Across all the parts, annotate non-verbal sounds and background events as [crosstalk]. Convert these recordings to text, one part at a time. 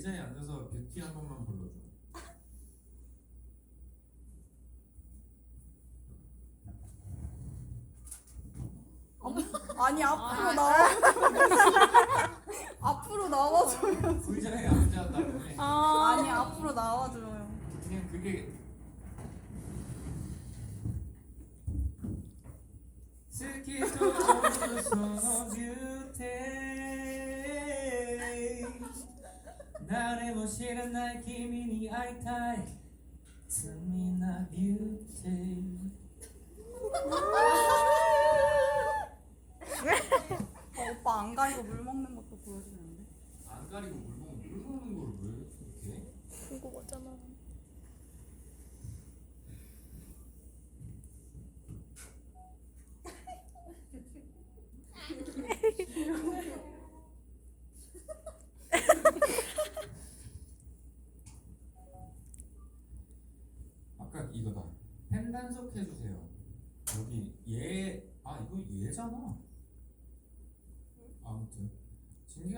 의자에 앉아서 뷰티 한 번만 불러줘. 아니 앞으로 나와. [laughs] 앞으로 나와줘요. 의자에 해. 아니 앞으로 나와줘요. 그냥 그게 스키도 져서 [laughs] 뷰티 나를 보시는 날君に会いたい罪なビューティー 어, 오빠 안 가리고 물 먹는 것도 보여주는데. 안 가리고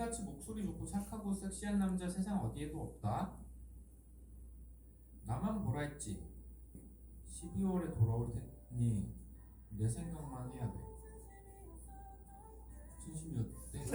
진기같이 목소리 좋고 착하고 섹시한 남자 세상 어디에도 없다. 나만 보라 했지? 12월에 돌아올 테니 내 생각만 해야 돼. 진심이었대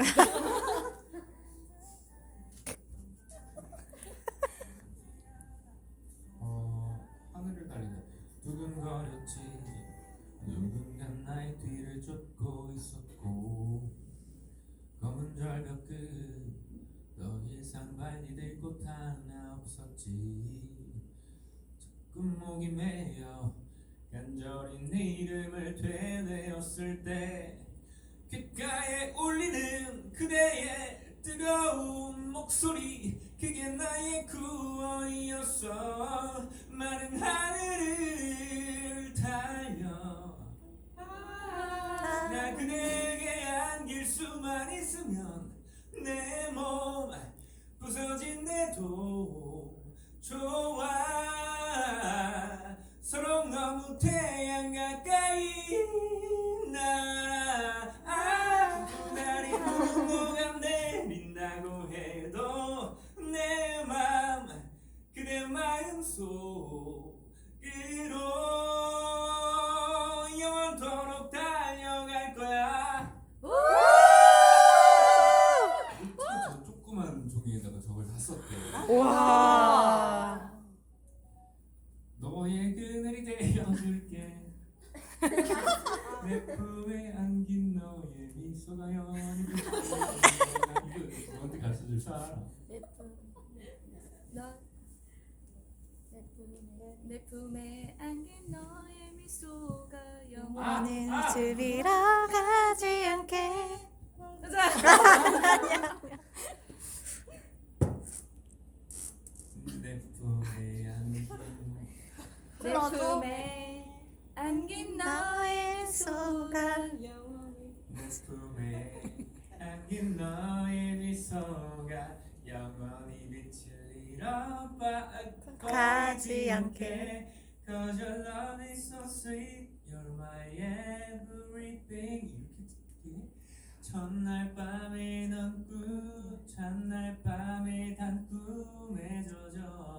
목이 메여 간절히 네 이름을 되뇌었을 때 귓가에 울리는 그대의 뜨거운 목소리 그게 나의 구원이었어. 마른 하늘을 달려 나 그대에게 안길 수만 있으면 내 몸 부서진대도 좋아 서로 너무 태양 가까 되어줄게 내 품에 안긴 너의 미소가 영원히 이거 너한테 가르쳐줄 사람 내 품에 안긴 너의 미소가 영원. 아, 아. 집이라 가지 않게. 내 내 품에 안긴 너의 미소가 영원히. 내 품에 안긴 너의 미소가 영원히 빛을 잃어봐 가지 않게. Cause your love is so sweet You're my everything 이렇게 듣기 첫날 밤에 넌 꿈 첫날 밤에 단 꿈에 젖어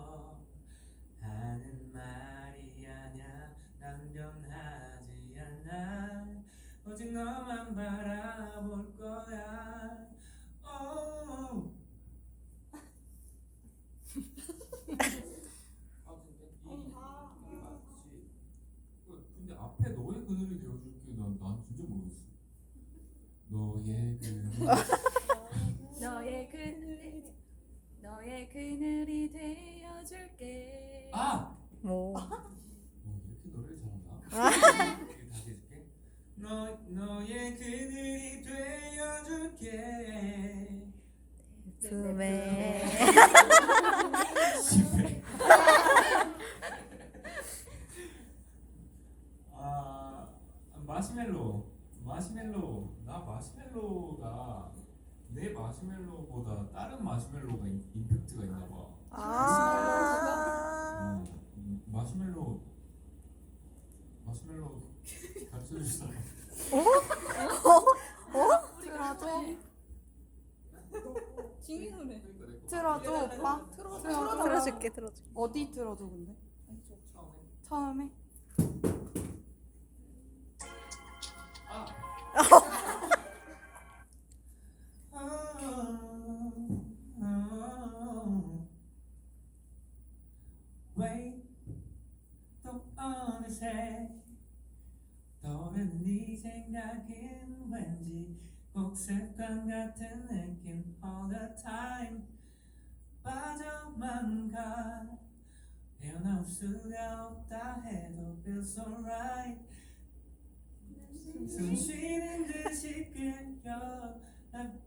그늘이 되어줄게. 아! 뭐. 어, 이렇게 노래를 잘한다 이렇게 다시 해줄게 너, 너의 그늘이 되어줄게 품에. 실패 아 마시멜로 마시멜로 나 마시멜로가 내 마시멜로보다 다른 마시멜로가 임- 임팩트가 있나 봐 아. 어, 음, 마시멜로 마시멜로 가르쳐 줄 사람 틀어줘. 진기 노래. 틀어줘. 틀어줘 오빠. 틀어줘. 들어줄게 들어줄게 어디 틀어줘 근데? 처음에. 처음에? 아. 생각은 왠지 꼭 습관 같은 느낌. All the time. 빠져만 가. 헤어나올 수가 없다 해도 feels alright 숨 쉬는 듯이 끌려. 난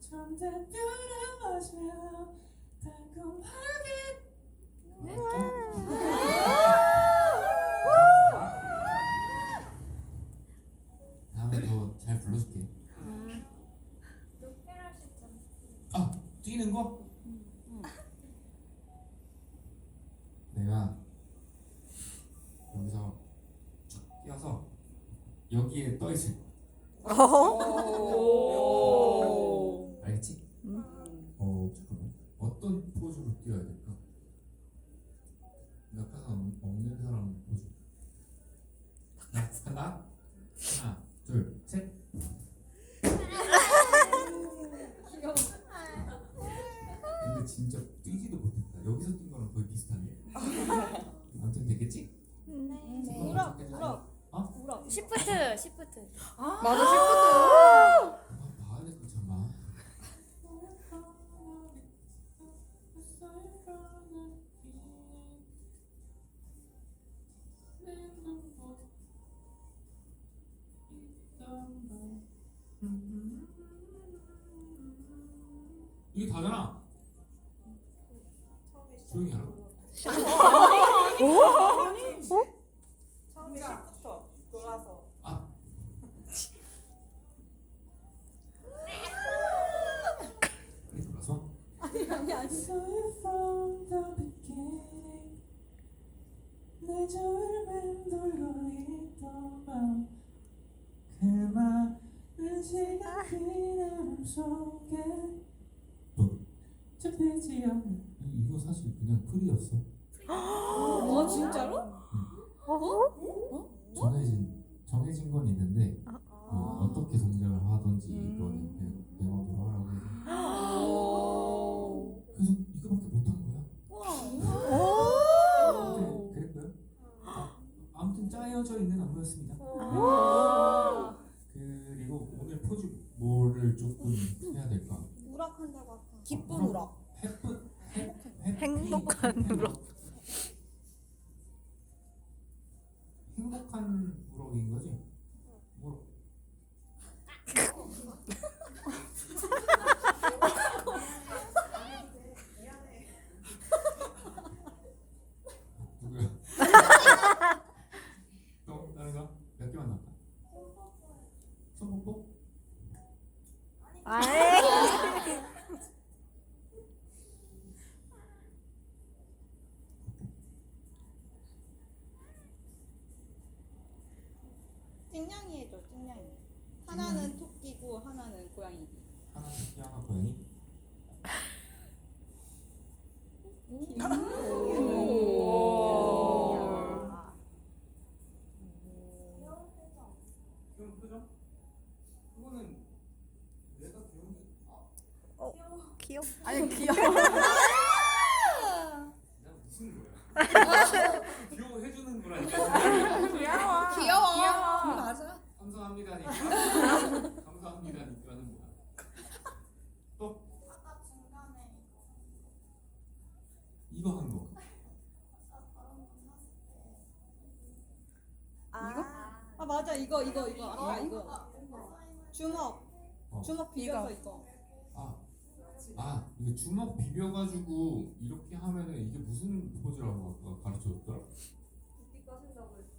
점점 변화마시며 달콤하게 다음에 더 잘 불러줄게 아 뛰는 거? 내가 여기서 쭉 뛰어서 여기에 떠 있을 거야 오. 알겠지? 어 잠깐만. 어떤 포즈로 뛰어야 될까? 옆에서 없는 사람 포즈. 나 간다 하나 둘 셋. 근데 진짜 뛰지도 못했다. 여기서 뛴 거랑 거의 비슷한데 아무튼 됐겠지? 울어 울어 어? 울어 시프트 시프트. 맞아 시프트. 아, 봐야 될거 이게 다잖아. 조용히 하라. 처음에 시부터 돌아서. 아 그래 돌아서 아니 아니 아니 내 저를 맴돌고 있던 밤 그 많은 시간 그름 속에 잡히지 않는 이거 사실 그냥 풀이었어 어 진짜로? 정해진 정해진 건 있는데 아. 뭐 어떻게 동작을 하든지 음. 이거는 그냥 내 맘대로 하라고 해서 오. 그래서 이거밖에 못한 거야 우와 아무튼 그랬고요 아, 아무튼 짜여져 있는 안무였습니다 아. 그리고 오늘 포즈 뭐를 조금 해야 될까? 우락한다고 아까 기쁜 해피 행복한 우럭. 행복한 우럭인 거지? 뭐 누구야? 또 다른 거? 몇 개만 나올까? 손뽀뽀? 아이 찡냥이 해줘 찡냥이 하나는 토끼고 하나는 고양이 하나 새끼 하나 고양이? 귀여운 표정? 그거는 내가 귀여운 게 귀엽 아니 귀여워. [laughs] 내가 무슨 거야? [laughs] 귀여워 해주는 거라니까 귀여워. 감사합니다니까. [laughs] 감사합니다니까는 뭐야. 또 아까 중간에 이거 한거. 이거? 아 맞아. 이거 이거 이거. 아까 이거. 주먹. 어. 주먹 비벼서 이거. 아, 아 이거 주먹 비벼가지고 이렇게 하면은 이게 무슨 포즈라고 아까 가르쳐줬더라?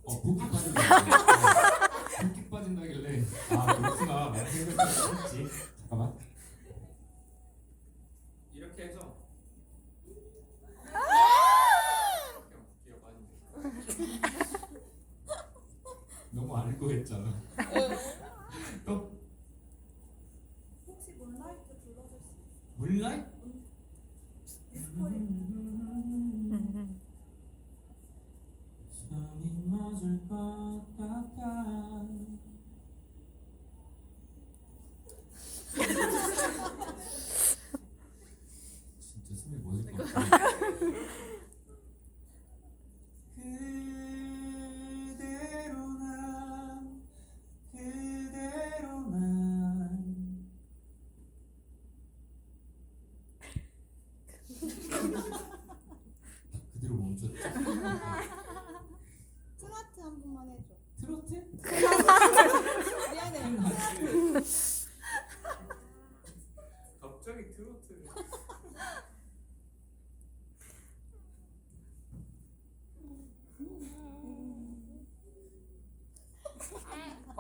어 붓기 빠진다길래 어, 붓기 빠진다길래 아 그렇구나. 들었지. 잠깐만. 이렇게 해서. 붓기가 빠진다 너무 알고 했잖아. 또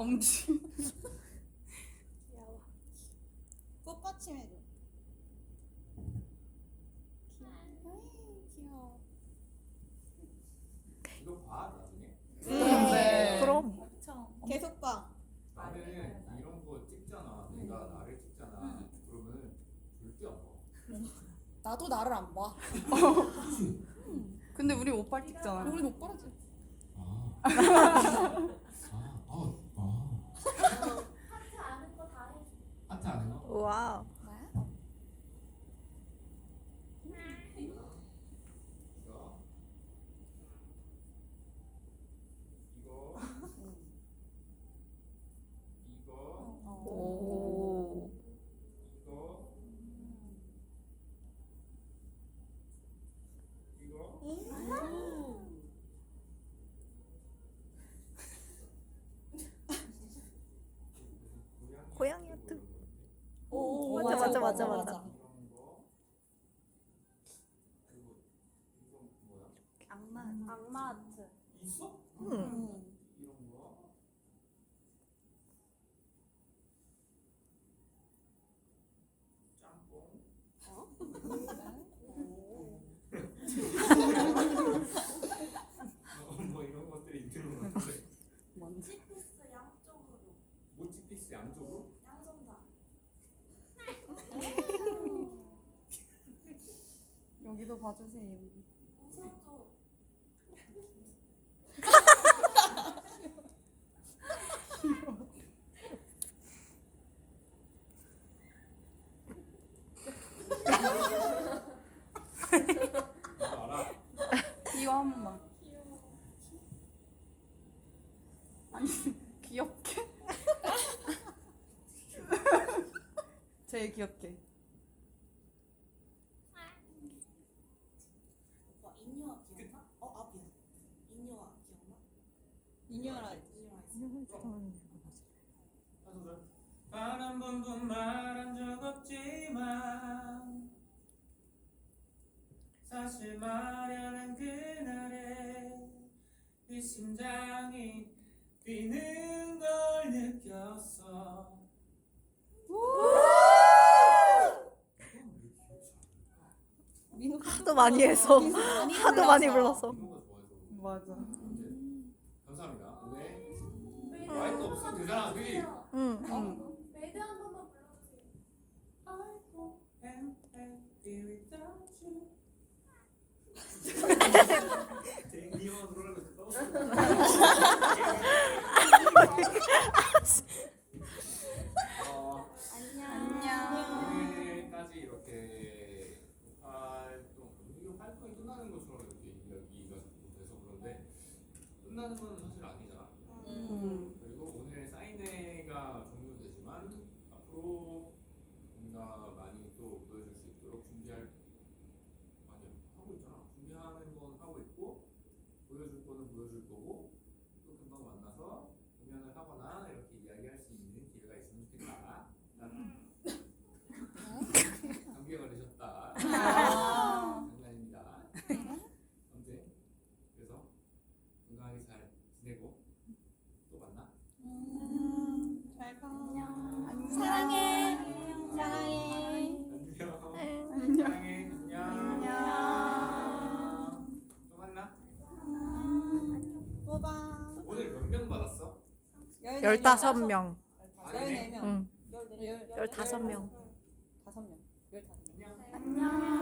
엄지. 꽃받침 해줘. 귀여워. 귀여워. 이거 봐 나중에 네. 그럼 계속 봐. 나는 이런 거 찍잖아 내가 나를 찍잖아 그러면 절대 안 봐. 나도 나를 안 봐. 근데 우리 오빠 찍잖아. 우리 아, 아. [laughs] 하트 아는 거 다 해줘. 하트 안 해요? 와우. 나야? 이거. 이거. 이거. 오. 이거. 이거. 고양이 하트. 오, 맞아, 맞아, 맞아, 맞아. 이런 거. 그리고 이건 뭐야? 악마. 악마 하트. 있어? 응. 음. 이런 거. 짬뽕. 어, 뭐 이런 것들이 있는 것 같아. 치피스 양쪽으로. 모찌피스 양쪽으로? 양손 다. 여기도 봐주세요. 귀엽게. [laughs] 제일 귀엽게. 오빠 인유아 기억나? 어, 아 미안. 인유아 기억나? 인연아. 단 한 번도 말한 적 없지만 사실 말하는 그날에 이 심장이 뛰는 걸 느꼈어 하도 많이 해서 많이 하도 많이 불러서. 불러서. 민호가 좋아해서 맞아. 감사합니다 매드 마이크 번만 되잖아, 그지? 응. 응. 대니어 놀라면서 떠오르는 거. 사랑해. 사랑해. 안녕. 안녕. 안녕. 또 만나. 또 봐. 오늘 몇 명 받았어? 열다섯 명. 아니네. 14명. 응. 열- 열다섯 명. 다섯 명. 열다섯 명.